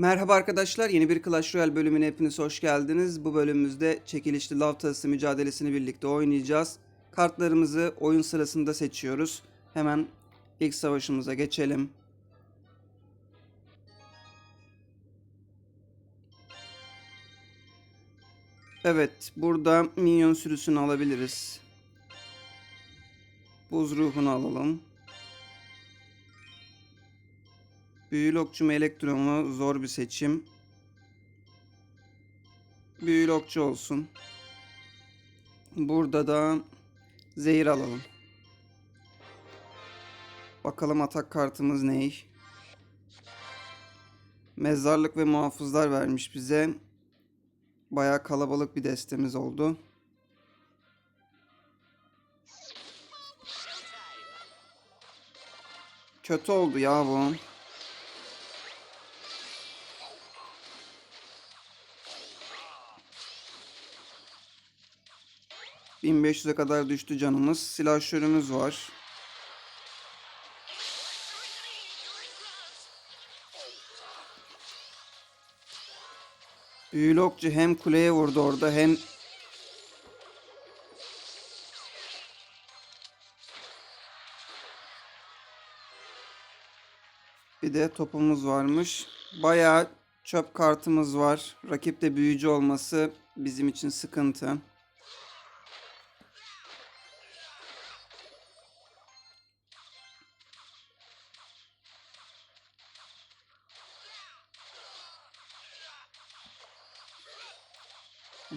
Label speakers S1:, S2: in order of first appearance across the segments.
S1: Merhaba arkadaşlar, yeni bir Clash Royale bölümüne hepiniz hoş geldiniz. Bu bölümümüzde çekilişli lav tası mücadelesini birlikte oynayacağız. Kartlarımızı oyun sırasında seçiyoruz. Hemen ilk savaşımıza geçelim. Evet, burada minyon sürüsünü alabiliriz. Buz ruhunu alalım. Büyülü okçu mu elektro mu? Zor bir seçim. Büyülü okçu olsun. Burada da zehir alalım. Bakalım atak kartımız ne? Mezarlık ve muhafızlar vermiş bize. Baya kalabalık bir destemiz oldu. Kötü oldu ya bu. 1500'e kadar düştü canımız. Silahşörümüz var. Büyülü okçu hem kuleye vurdu orada hem Bir de topumuz varmış. Bayağı çöp kartımız var. Rakipte büyücü olması bizim için sıkıntı.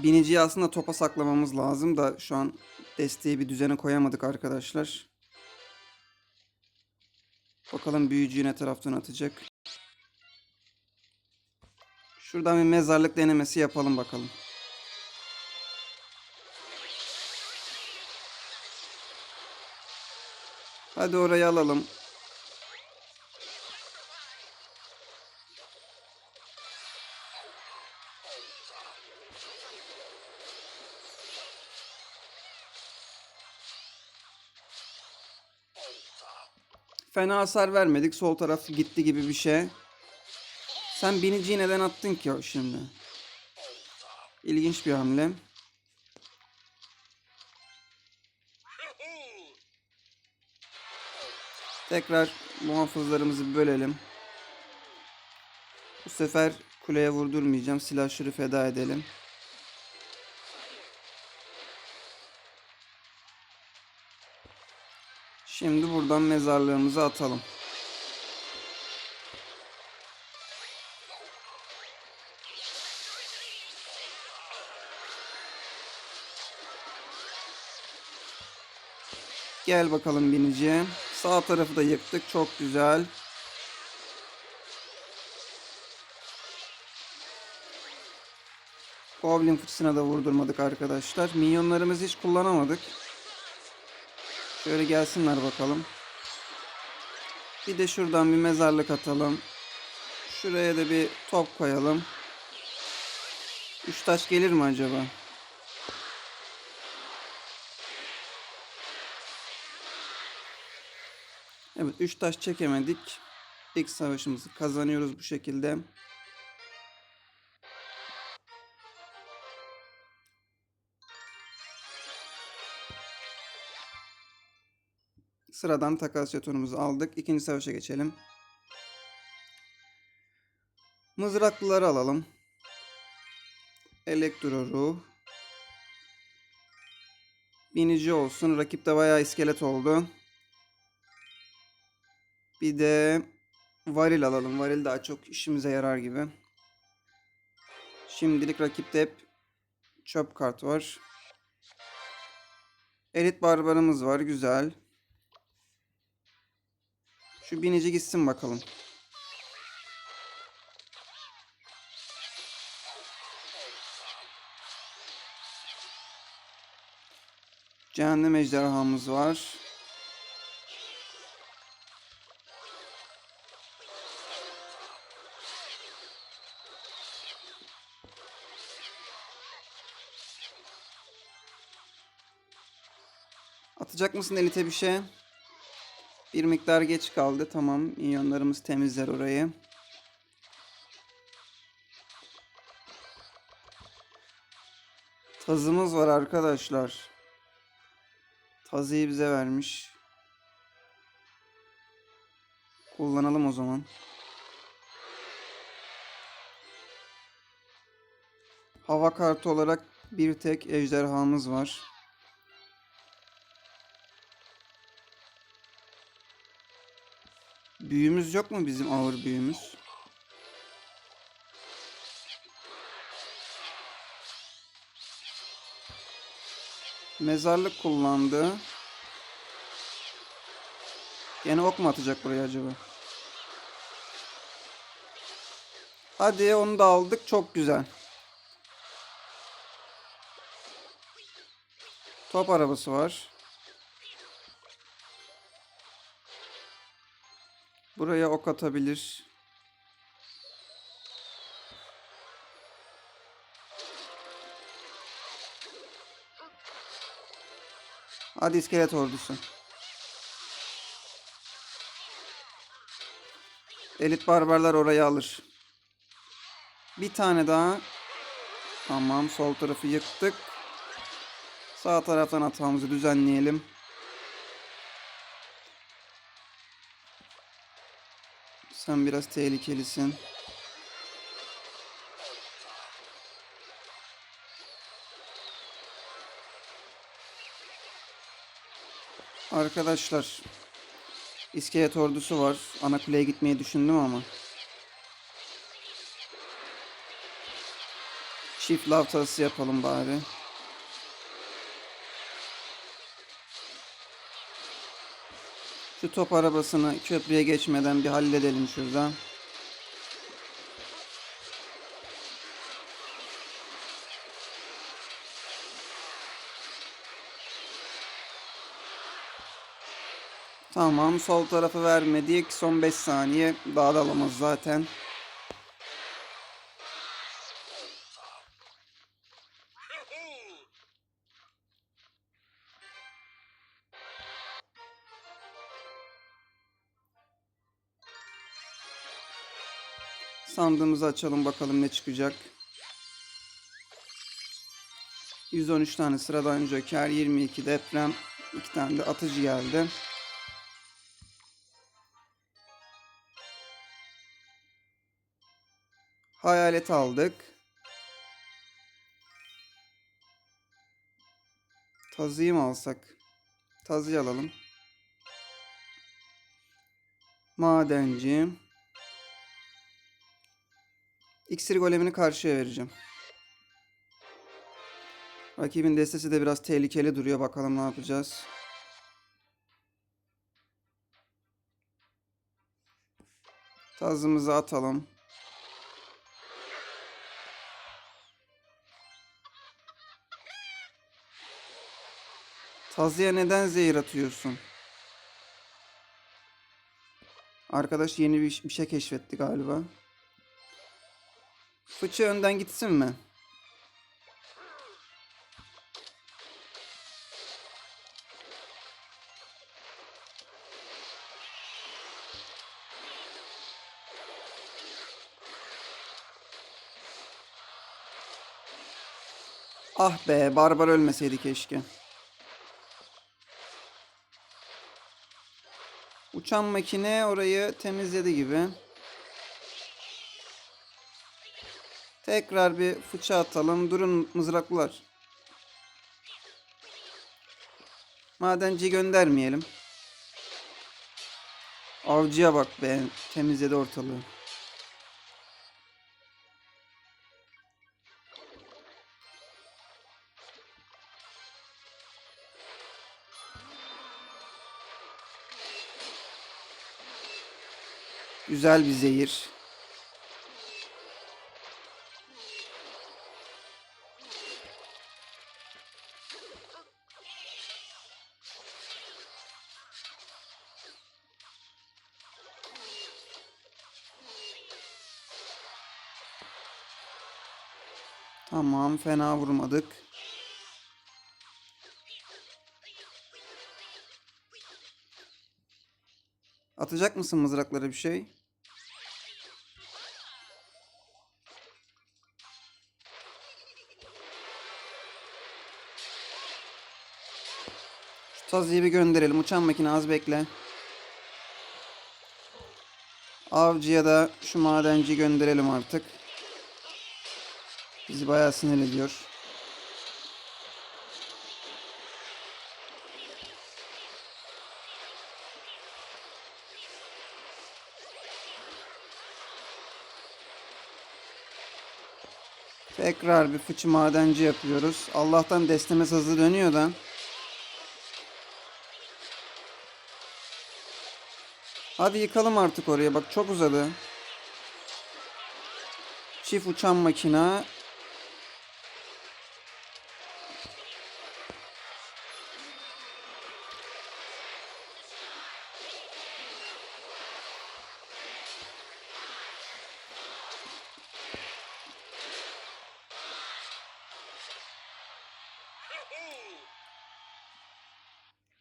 S1: Biniciyi aslında topa saklamamız lazım da şu an desteği bir düzene koyamadık arkadaşlar. Bakalım büyücüyü ne taraftan atacak. Şuradan bir mezarlık denemesi yapalım bakalım. Hadi orayı alalım. Fena hasar vermedik. Sol taraf gitti gibi bir şey. Sen biniciyi neden attın ki şimdi? İlginç bir hamle. Tekrar muhafızlarımızı bölelim. Bu sefer kuleye vurdurmayacağım. Silahşörü feda edelim. Şimdi buradan mezarlığımızı atalım. Gel bakalım binici. Sağ tarafı da yıktık. Çok güzel. Goblin fıçısına da vurdurmadık arkadaşlar. Minyonlarımızı hiç kullanamadık. Şöyle gelsinler bakalım. Bir de şuradan bir mezarlık atalım. Şuraya da bir top koyalım. Üç taş gelir mi acaba? Evet üç taş çekemedik. İlk savaşımızı kazanıyoruz bu şekilde. Sıradan takas jetonumuzu aldık. İkinci savaşa geçelim. Mızraklıları alalım. Elektro ruh. Binici olsun. Rakipte bayağı iskelet oldu. Bir de varil alalım. Varil daha çok işimize yarar gibi. Şimdilik rakipte hep çöp kart var. Elit barbarımız var. Güzel. Şu binici gitsin bakalım. Cehennem ejderhamız var. Atacak mısın elite bir şey? Bir miktar geç kaldı. Tamam. Minyonlarımız temizler orayı. Tazımız var arkadaşlar. Tazıyı bize vermiş. Kullanalım o zaman. Hava kartı olarak bir tek ejderhamız var. Büyümüz yok mu bizim ağır büyümüz? Mezarlık kullandı. Yine ok mu atacak buraya acaba? Hadi onu da aldık. Çok güzel. Top arabası var. Buraya ok atabilir. Hadi iskelet ordusu. Elit barbarlar orayı alır. Bir tane daha. Tamam sol tarafı yıktık. Sağ taraftan hatamızı düzenleyelim. Sen biraz tehlikelisin. Arkadaşlar İskelet ordusu var. Ana kuleye gitmeyi düşündüm ama. Çift lav yapalım bari. Şu top arabasını köprüye geçmeden bir halledelim şurada. Tamam sol tarafı vermedik. Son 5 saniye. Daha da alamaz zaten. Sandığımızı açalım bakalım ne çıkacak. 113 tane sıradan joker, 22 deprem, 2 tane de atıcı geldi. Hayalet aldık. Tazıyı mı alsak? Tazıyı alalım. Madenci. İksir golemini karşıya vereceğim. Rakibin destesi de biraz tehlikeli duruyor. Bakalım ne yapacağız. Tazımızı atalım. Tazıya neden zehir atıyorsun? Arkadaş yeni bir, bir şey keşfetti galiba. Fıçı önden gitsin mi? Ah be, barbar ölmeseydi keşke. Uçan makine orayı temizledi gibi. Tekrar bir fıça atalım. Durun mızraklılar. Madenci göndermeyelim. Avcıya bak be. Temizledi ortalığı. Güzel bir zehir. Tamam fena vurmadık. Atacak mısın mızraklara bir şey? Şu taziyi bir gönderelim. Uçan makine az bekle. Avcıya da şu madenci gönderelim artık. Bizi bayağı sinir ediyor. Tekrar bir fıçı madenci yapıyoruz. Allah'tan destemiz hızlı dönüyor da. Hadi yıkalım artık oraya. Bak çok uzadı. Çift uçan makina.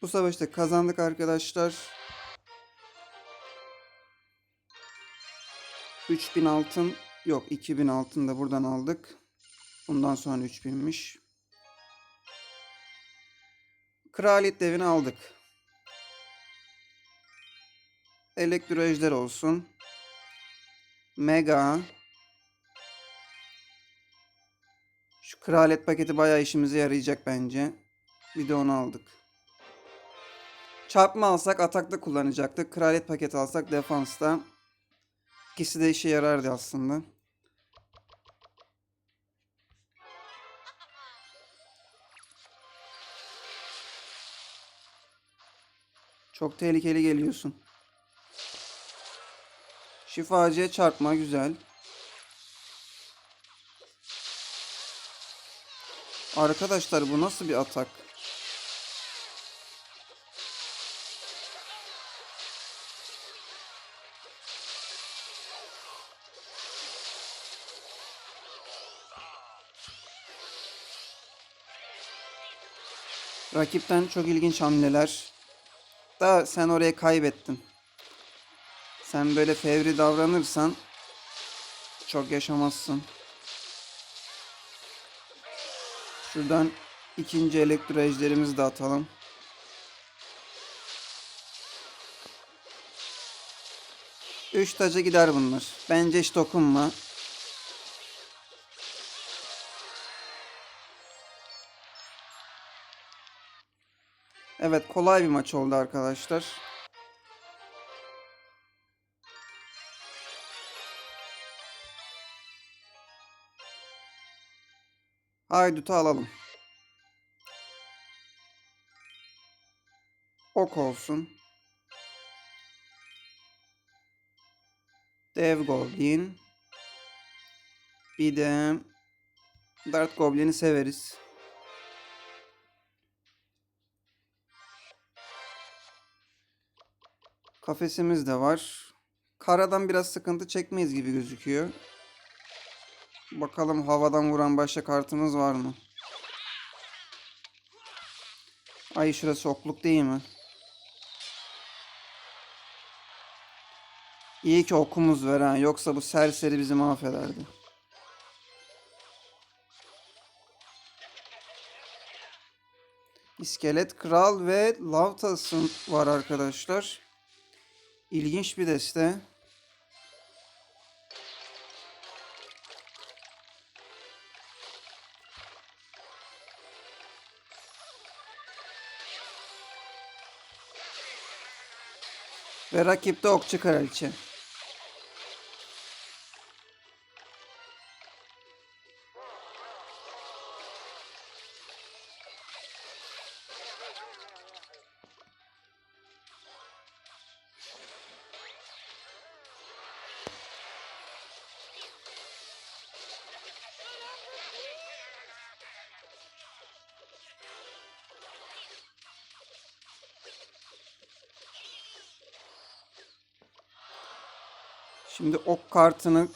S1: Bu savaşta kazandık arkadaşlar. 3000 altın yok 2000 altın da buradan aldık. Bundan sonra 3000'miş. Kraliyet devini aldık. Elektro ejder olsun. Mega. Şu kraliyet paketi bayağı işimize yarayacak bence. Bir de onu aldık. Çarpma alsak atakta kullanacaktık. Kraliyet paketi alsak defansta. İkisi de işe yarardı aslında. Çok tehlikeli geliyorsun. Şifacıya çarpma güzel. Arkadaşlar bu nasıl bir atak? Rakipten çok ilginç hamleler. Da sen oraya kaybettin. Sen böyle fevri davranırsan çok yaşamazsın. Şuradan ikinci elektro ejderimizi de atalım. Üç taca gider bunlar. Bence hiç dokunma. Evet kolay bir maç oldu arkadaşlar. Haydut'u alalım. Ok olsun. Dev Goblin. Bir de Dart Goblin'i severiz. Kafesimiz de var. Karadan biraz sıkıntı çekmeyiz gibi gözüküyor. Bakalım havadan vuran başka kartımız var mı? Ay şurası okluk değil mi? İyi ki okumuz var ha. Yoksa bu serseri bizi mahvederdi. İskelet Kral ve Lavtas'ın var arkadaşlar. İlginç bir deste. Ve rakipte Okçu Kraliçe. Şimdi ok kartını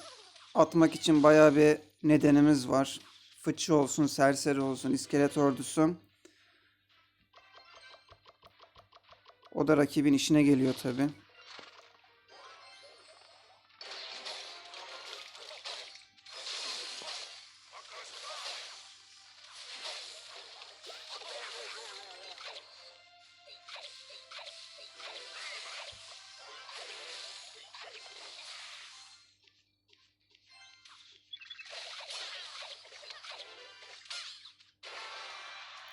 S1: atmak için bayağı bir nedenimiz var. Fıçı olsun, serseri olsun, iskelet ordusu. O da rakibin işine geliyor tabi.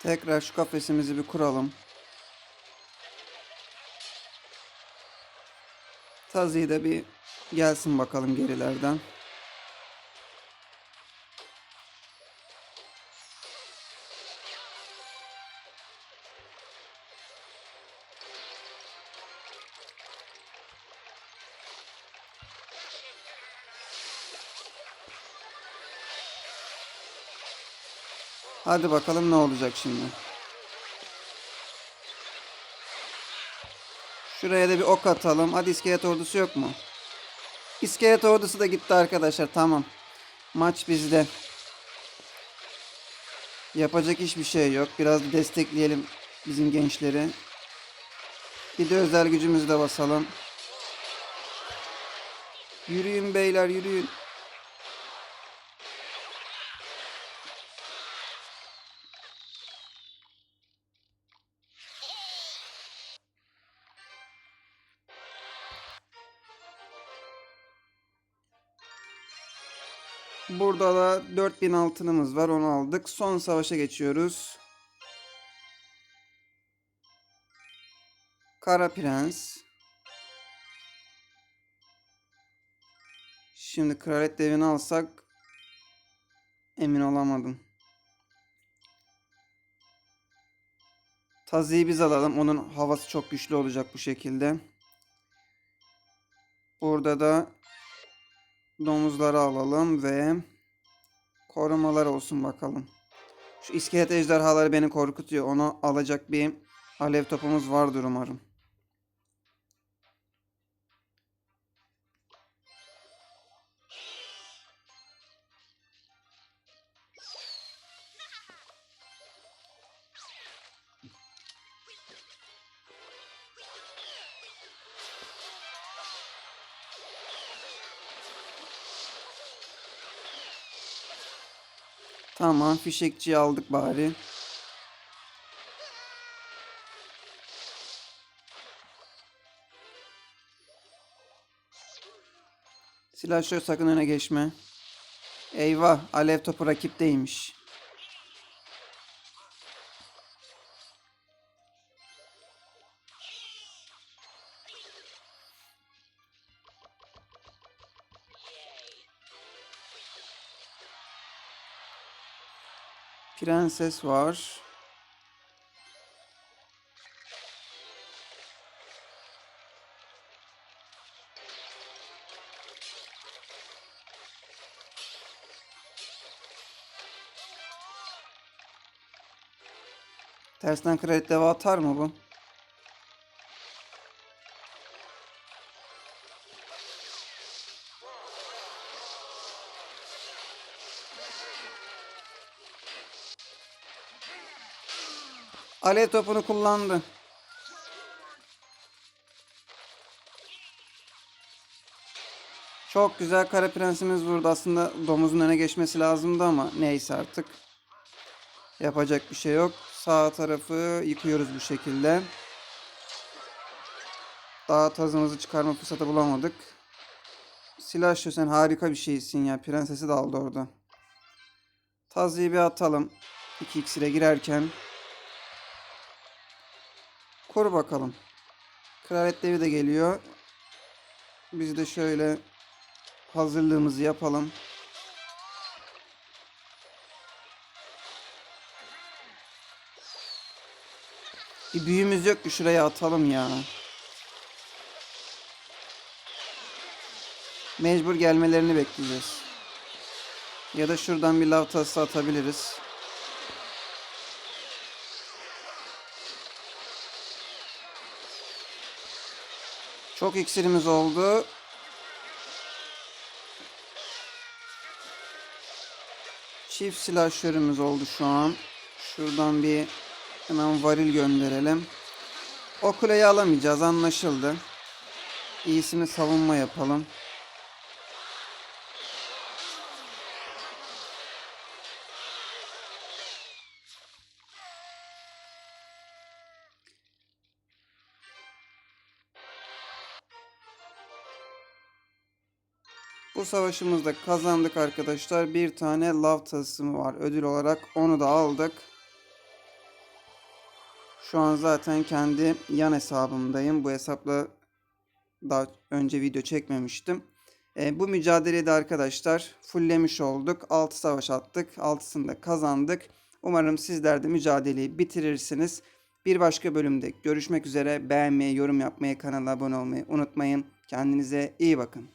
S1: Tekrar şu kafesimizi bir kuralım. Tazi'yi de bir gelsin bakalım gerilerden. Hadi bakalım ne olacak şimdi. Şuraya da bir ok atalım. Hadi iskelet ordusu yok mu? İskelet ordusu da gitti arkadaşlar. Tamam. Maç bizde. Yapacak hiçbir şey yok. Biraz destekleyelim bizim gençleri. Bir de özel gücümüzü de basalım. Yürüyün beyler yürüyün. Burada da 4000 altınımız var. Onu aldık. Son savaşa geçiyoruz. Kara Prens. Şimdi kraliyet devini alsak emin olamadım. Tazi'yi biz alalım. Onun havası çok güçlü olacak bu şekilde. Burada da domuzları alalım ve korumalar olsun bakalım. Şu iskelet ejderhaları beni korkutuyor. Onu alacak bir alev topumuz vardır umarım. Tamam fişekçiyi aldık bari. Silahşör sakın öne geçme. Eyvah alev topu rakipteymiş. Prenses var. Tersten kredi deva atar mı bu? Alev topunu kullandı. Çok güzel kara prensimiz vurdu. Aslında domuzun öne geçmesi lazımdı ama neyse artık. Yapacak bir şey yok. Sağ tarafı yıkıyoruz bu şekilde. Daha tazımızı çıkarma fırsatı bulamadık. Silah sen harika bir şeysin ya. Prensesi de aldı orada. Tazıyı bir atalım. 2 iksire girerken. Koru bakalım. Kraliyet devi de geliyor. Biz de şöyle hazırlığımızı yapalım. Bir büyümüz yok ki şuraya atalım ya. Mecbur gelmelerini bekleyeceğiz. Ya da şuradan bir lav tası atabiliriz. Çok iksirimiz oldu. Çift silahşörümüz oldu şu an. Şuradan bir hemen varil gönderelim. O kuleyi alamayacağız anlaşıldı. İyisini savunma yapalım. Bu savaşımızda kazandık arkadaşlar. Bir tane lav tasımı var ödül olarak. Onu da aldık. Şu an zaten kendi yan hesabımdayım. Bu hesapla daha önce video çekmemiştim. E, bu mücadelede arkadaşlar fulllemiş olduk. 6 savaş attık. 6'sını da kazandık. Umarım sizler de mücadeleyi bitirirsiniz. Bir başka bölümde görüşmek üzere. Beğenmeyi, yorum yapmayı, kanala abone olmayı unutmayın. Kendinize iyi bakın.